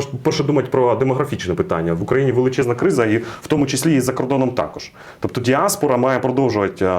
треба ж перше думати про демографічне питання. В Україні величезна криза, і в тому числі і за кордоном також. Тобто діаспора має продовжувати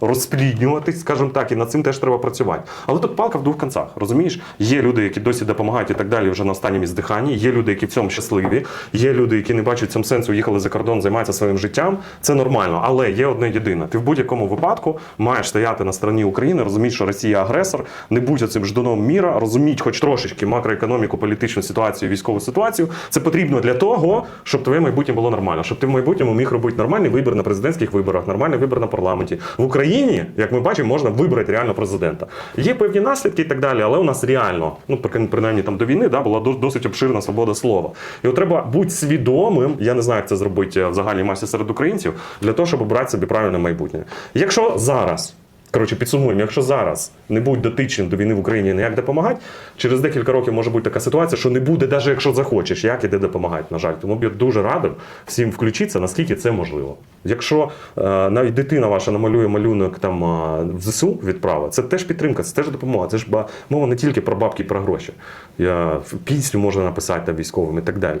розпліднюватись, скажімо так, і над цим теж треба працювати. Але тут палка в двох концах. Розумієш, є люди, які досі допомагають і так далі, вже на останньому іздиханні. Є люди, які в цьому щасливі. Є люди, які не бачать в цьому сенсу, їхали за кордон, займаються своїм життям. Це нормально, але є одне єдине. Ти в будь-якому випадку маєш стояти на стороні України, розуміти, що Росія агресор, не будь цим ждуном міра, розуміти хоч трошечки макроекономіку, політичну ситуацію, військову ситуацію. Це потрібно для того, щоб твоє майбутнє було нормально, щоб ти в майбутньому міг робити нормальний вибір на президентських виборах, нормальний вибір на парламенті. В Україні, як ми бачимо, можна вибрати реально президента. Є певні наслідки і так далі, але у нас реально, ну принаймні там до війни, да, була досить обширна свобода слова. І от треба бути свідомим. Я не знаю, як це зробити в загальній масі серед українців, для того, щоб обрати собі правильне майбутнє. Якщо зараз. Коротше, підсумуємо, якщо зараз не будь дотичним до війни в Україні ніяк допомагати, через декілька років може бути така ситуація, що не буде, навіть якщо захочеш, як іде допомагати, на жаль. Тому б я дуже радив всім включитися, наскільки це можливо. Якщо е, навіть дитина ваша намалює малюнок там е, в ЗСУ відправа, це теж підтримка, це теж допомога. Це ж мова не тільки про бабки, про гроші. Я пісню можна написати там військовим і так далі.